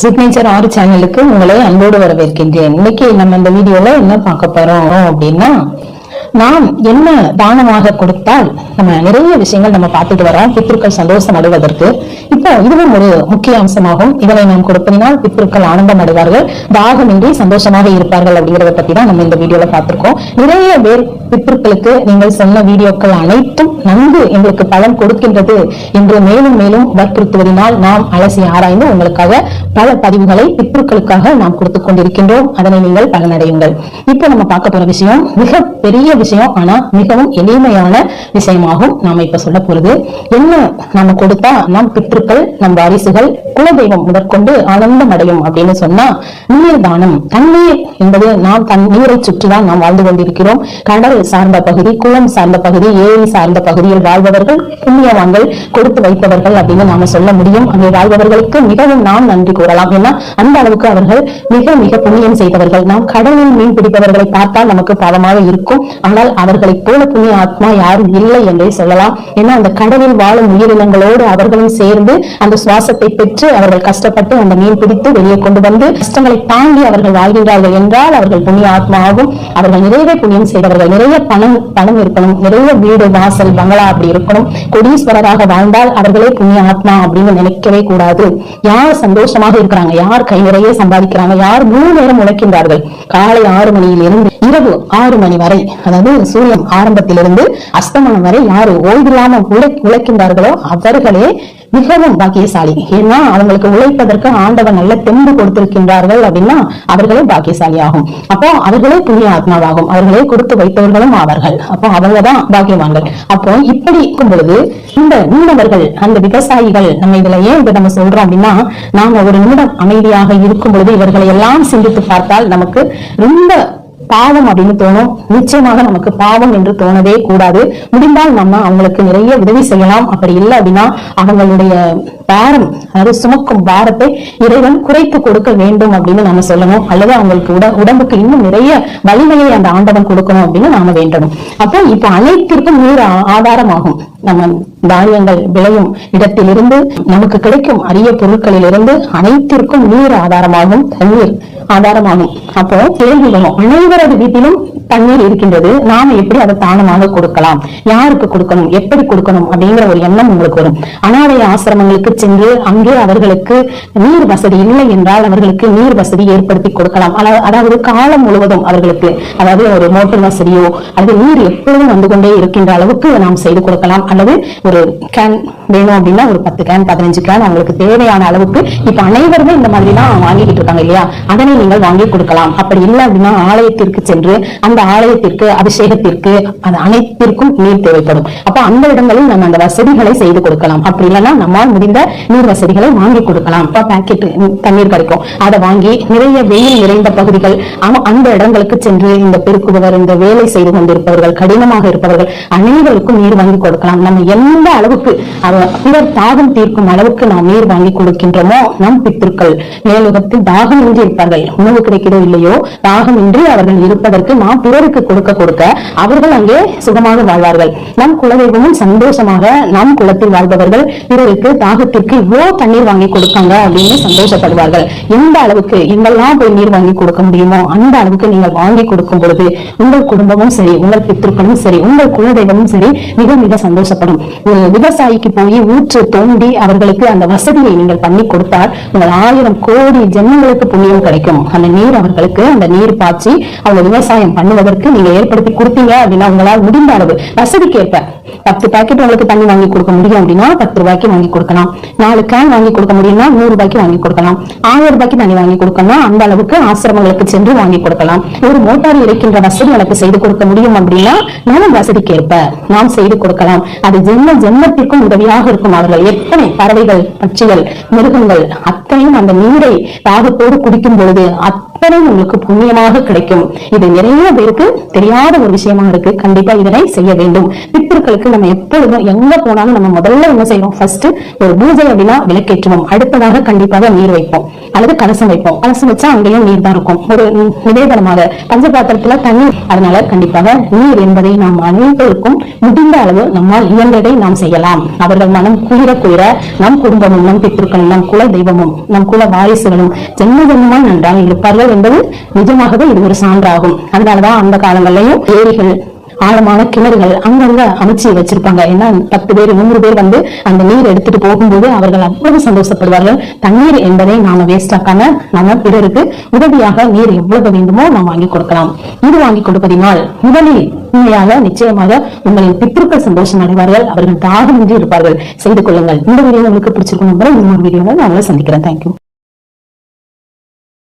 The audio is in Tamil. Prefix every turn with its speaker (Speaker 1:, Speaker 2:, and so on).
Speaker 1: சிக்னேச்சர் ஆறு சேனலுக்கு உங்களை அன்போடு வரவேற்கின்றேன். இன்னைக்கு நம்ம இந்த வீடியோல என்ன பார்க்க போறோம் அப்படின்னா நாம் என்ன தானமாக கொடுத்தால் நம்ம நிறைய விஷயங்கள் நம்ம பார்த்துட்டு வரோம் பித்ருக்கள் சந்தோஷம் அடைவதற்கு. இப்போ இதுவும் ஒரு முக்கிய அம்சமாகும். இதனை நாம் கொடுப்பதினால் பித்ருக்கள் ஆனந்தம் அடைவார்கள். தாகமின்றி சந்தோஷமாக இருப்பார்கள் அப்படிங்கறத பத்தி தான் நம்ம இந்த வீடியோல பார்த்திருக்கோம். நிறைய பேர் பித்ருக்களுக்கு நீங்கள் சொன்ன வீடியோக்கள் அனைத்தும் நன்கு எங்களுக்கு பலன் கொடுக்கின்றது என்று மேலும் மேலும் வற்புறுத்துவதனால் நாம் அலசி ஆராய்ந்து உங்களுக்காக பல பதிவுகளை பித்ருக்களுக்காக நாம் கொடுத்துக் கொண்டிருக்கின்றோம். அதனை நீங்கள் பலனடையுங்கள். இப்போ நம்ம பார்க்க போற விஷயம் மிக பெரிய விஷயம். ஆனா மிகவும் எளிமையான விஷயமாகும் நாம இப்ப சொல்ல போறது. என்ன நம்ம கொடுத்தா? நம் பித்ருக்கள் நம் வாரிசுகள் குலதெய்வம் முதற்கொண்டு ஆனந்தம் அடையும் அப்படின்னு சொன்னா நீர் தானம். தண்ணீர் என்பது நாம் தன் நீரை சுற்றிதான் நாம் வாழ்ந்து கொண்டிருக்கிறோம். கடல் சார்ந்த பகுதி குளம் சார்ந்த பகுதி ஏரி சார்ந்த பகுதியில் வாழ்பவர்கள் புண்ணியவான்கள் கொடுத்து வைப்பவர்கள் அப்படின்னு நாம சொல்ல முடியும். அங்கே வாழ்பவர்களுக்கு மிகவும் நாம் நன்றி கூறலாம். ஏன்னா அந்த அளவுக்கு அவர்கள் மிக மிக புண்ணியம் செய்தவர்கள். நாம் கடலில் மீன் பிடிப்பவர்களை பார்த்தால் நமக்கு பாவமாக இருக்கும். ஆனால் அவர்களைப் போல புண்ணிய ஆத்மா யாரும் இல்லை என்றே சொல்லலாம். ஏன்னா அந்த கடலில் வாழும் உயிரினங்களோடு அவர்களும் சேர்ந்து அந்த சுவாசத்தை பெற்று அவர்கள் கஷ்டப்பட்டு அந்த மீன் பிடித்து வெளியே கொண்டு வந்து கஷ்டங்களை தாண்டி அவர்கள் வாழ்கின்றார்கள் என்றால் அவர்கள் புண்ணிய ஆத்மா ஆகும் அவர்கள் நிறைய புண்ணியம் செய்தவர்கள் நிறைய பணம் பணம் இருக்கணும் நிறைய வீடு வாசல் பங்களா அப்படி இருக்கணும். கொடீஸ்வரராக வாழ்ந்தால் அவர்களே புண்ணிய ஆத்மா அப்படின்னு நினைக்கவே கூடாது. யார் சந்தோஷமாக இருக்கிறாங்க? யார் கை நிறைய சம்பாதிக்கிறாங்க? யார் முழு நேரம் உழைக்கின்றார்கள்? காலை ஆறு மணியிலிருந்து இரவு ஆறு மணி வரை அதாவது சூரியன் ஆரம்பத்திலிருந்து அஸ்தமனம் வரை யாரு ஓய்வில்லாம உழை உழைக்கின்றார்களோ அவர்களே மிகவும் பாக்கியசாலி. ஏன்னா அவங்களுக்கு உழைப்பதற்கு ஆண்டவன் நல்ல தெம்பு கொடுத்திருக்கின்றார்கள் அப்படின்னா அவர்களே பாக்கியசாலி ஆகும் அப்போ அவர்களே புண்ணிய ஆத்மாவாகும். அவர்களே கொடுத்து வைத்தவர்களும் ஆவார்கள் அப்போ அவங்கதான் பாக்கியவான்கள். அப்போ இப்படி இருக்கும் பொழுது இந்த மீனவர்கள் அந்த விவசாயிகள் நம்ம இதுல ஏன் இதை நம்ம சொல்றோம் அப்படின்னா நாம ஒரு நிமிடம் அமைதியாக இருக்கும் பொழுது இவர்களை எல்லாம் சிந்தித்து பார்த்தால் நமக்கு ரொம்ப பாவம் அப்படின்னு தோணும். நிச்சயமாக நமக்கு பாவம் என்று தோணவே கூடாது. முடிந்தால் நம்ம அவங்களுக்கு நிறைய உதவி செய்யலாம். அப்படி இல்லை அப்படின்னா அவங்களுடைய பாரம் அதாவது சுமக்கும் பாரத்தை இறைவன் குறைத்து கொடுக்க வேண்டும் அப்படின்னு நாம சொல்லணும். அல்லது அவங்களுக்கு உட உடம்புக்கு இன்னும் நிறைய வலிமையை அந்த ஆண்டவன் கொடுக்கணும் அப்படின்னு நாம வேண்டணும் அப்போ இப்ப அனைத்திற்கும் நீர் ஆதாரமாகும். நம்ம தானியங்கள் விளையும் இடத்திலிருந்து நமக்கு கிடைக்கும் அரிய பொருட்களிலிருந்து அனைத்திற்கும் நீர் ஆதாரமாகும். தண்ணீர் ஆதாரமாகும். அப்போ கேள்வி வரும். அனைவரது வீட்டிலும் தண்ணீர் இருக்கின்றது. நாம எப்படி அதை தானமாக கொடுக்கலாம்? யாருக்கு கொடுக்கணும்? எப்படி கொடுக்கணும்? அப்படிங்கிற ஒரு எண்ணம் உங்களுக்கு வரும். அனாதை ஆசிரமங்களுக்கு சென்று அங்கே அவர்களுக்கு நீர் வசதி இல்லை என்றால் அவர்களுக்கு நீர் வசதி ஏற்படுத்தி கொடுக்கலாம். அதாவது காலம் முழுவதும் அவர்களுக்கு அதாவது ஒரு மோட்டர் வசதியோ அல்லது நீர் எப்பொழுதும் வந்து கொண்டே இருக்கின்ற அளவுக்கு நாம் செய்து கொடுக்கலாம். அல்லது ஒரு கேன் வேணும் அப்படின்னா ஒரு பத்து கேன் பதினஞ்சு கேன் அவங்களுக்கு தேவையான அளவுக்கு இப்ப அனைவருமே இந்த மாதிரி தான் வாங்கிட்டு இருக்காங்க இல்லையா? அதனை நீங்கள் வாங்கி கொடுக்கலாம். அப்படி இல்லை அப்படின்னா ஆலயத்திற்கு சென்று அந்த ஆலயத்திற்கு அபிஷேகத்திற்கு அது அனைத்திற்கும் நீர் தேவைப்படும். அப்ப அந்த இடங்களில் நம்ம அந்த வசதிகளை செய்து கொடுக்கலாம். அப்படி இல்லைன்னா நம்மால் முடிந்த நீர் வசதிகளை வாங்கி கொடுக்கலாம். இப்ப பேக்கெட் தண்ணீர் கிடைக்கும் அதை வாங்கி நிறைய வெயில் நிறைந்த பகுதிகள் அந்த இடங்களுக்கு சென்று இந்த பெருக்குபவர் இந்த வேலை செய்து கொண்டிருப்பவர்கள் கடினமாக இருப்பவர்கள் அனைவருக்கும் நீர் வாங்கி கொடுக்கலாம். நம்ம எந்த அளவுக்கு அவ- தாகம் தீர்க்கும் அளவுக்கு நாம் நீர் வாங்கி கொடுக்கின்றோமோ? நம் பித்திருக்கள். மேலுகத்தில் தாகம் இன்றி இருப்பார்கள். உணவு கிடைக்கிறதோ இல்லையோ தாகம் இன்றி அவர்கள் இருப்பதற்கு நாம் பிறருக்கு கொடுக்க கொடுக்க அவர்கள் அங்கே சுகமாக வாழ்வார்கள். நம் குலதெய்வமும் சந்தோஷமாக நம் குலத்தில் வாழ்பவர்கள் பிறருக்கு தாகத்திற்கு இவ்வளோ தண்ணீர் வாங்கி கொடுக்காங்க அப்படின்னு சந்தோஷப்படுவார்கள். எந்த அளவுக்கு எங்கெல்லாம் போய் நீர் வாங்கி கொடுக்க முடியுமோ? அந்த அளவுக்கு நீங்கள் வாங்கி கொடுக்கும் பொழுது உங்கள் குடும்பமும் சரி உங்கள் பித்திருக்களும் சரி உங்கள் குலதெய்வமும் சரி மிக மிக சந்தோஷப்படும். ஒரு விவசாயிக்கு போய் ஊற்று தோண்டி அவர்களுக்கு அந்த வசதியை நீங்கள் பண்ணி கொடுத்தால் உங்கள் ஆயிரம் கோடி ஜென்மங்களுக்கு புண்ணியம் கிடைக்கும். அந்த நீர் அவர்களுக்கு அந்த நீர் பாய்ச்சி அவங்க விவசாயம் பண்ணுவதற்கு நீங்க ஏற்படுத்தி கொடுத்தீங்க அப்படின்னா உங்களால் முடிந்த அளவு வசதிக்கேற்ப பத்து பாக்கெட் உங்களுக்கு தண்ணி வாங்கி கொடுக்க முடியும் அப்படின்னா பத்து ரூபாய்க்கு வாங்கி கொடுக்கலாம். நாலு கேன் வாங்கி கொடுக்க முடியும்னா நூறு ரூபாய்க்கு வாங்கி கொடுக்கலாம். ஆயிரம் ரூபாய்க்கு தண்ணி வாங்கி கொடுக்கணும் அந்த அளவுக்கு ஆசிரமங்களுக்கு சென்று வாங்கி கொடுக்கலாம். ஒரு மோட்டார் இருக்கின்ற வசதி எனக்கு செய்து கொடுக்க முடியும் அப்படின்னா நான் வசதிக்கு ஏற்ப நாம் செய்து கொடுக்கலாம். அது ஜென்ம ஜென்மத்திற்கும் உதவியாக நீராக இருக்கும் அவர்கள் எத்தனை பறவைகள் பட்சிகள் மிருகங்கள் அத்தனையும் அந்த நீரை தாகத்தோடு குடிக்கும் பொழுது அத்தனை உங்களுக்கு புண்ணியமாக கிடைக்கும். இது நிறைய பேருக்கு தெரியாத ஒரு விஷயமா இருக்கு. கண்டிப்பா இதனை செய்ய வேண்டும். பித்திருக்களுக்கு நம்ம எப்பொழுதும் எங்க போனாலும் நம்ம முதல்ல என்ன செய்யறோம் ஃபர்ஸ்ட் ஒரு பூஜை அப்படின்னா விளக்கேற்றுவோம். அடுத்ததாக கண்டிப்பாக நீர் வைப்போம். அல்லது கலசம் வைப்போம். கலசம் வச்சா அங்கேயும் நீர் தான் இருக்கும். ஒரு நிவேதனமாக பஞ்சபாத்திரத்துல தண்ணீர் அதனால கண்டிப்பாக நீர் என்பதை நாம் அனைவருக்கும் முடிந்த அளவு நம்மால் இயன்றதை நாம் செய்யலாம். அவர்கள் மனம் குளிர குளிர நம் குடும்பமும் நம் பித்திருக்களும் நம் குல தெய்வமும் நம் குல வாரிசுகளும் ஜென்ம ஜென்மமாய் நன்றாக இருப்பார்கள். என்பது நிஜமாகவே இது ஒரு சான்றாகும். அதனாலதான் அந்த காலங்களிலையும் ஏரிகள் ஆழமான கிணறுகள் அங்கங்க அமைச்சு வச்சிருப்பாங்க. ஏன்னா பத்து பேர் நூறு பேர் வந்து அந்த நீர் எடுத்துட்டு போகும்போது அவர்கள் அவ்வளவு சந்தோஷப்படுவார்கள். தண்ணீர் என்பதை நாம வேஸ்ட் ஆக்காம நாம பிறருக்கு உதவியாக நீர் எவ்வளவு வேண்டுமோ நாம் வாங்கி கொடுக்கலாம். இது வாங்கி கொடுப்பதினால் முதலில் உண்மையாக நிச்சயமாக உங்களின் பித்திருக்கள் சந்தோஷம் அடைவார்கள். அவர்கள் தாகமின்றி இருப்பார்கள். செய்து கொள்ளுங்கள். இந்த வீடியோ உங்களுக்கு பிடிச்சிருக்கணும் இன்னொரு வீடியோவில் நான் உங்களை சந்திக்கிறேன் தேங்க்யூ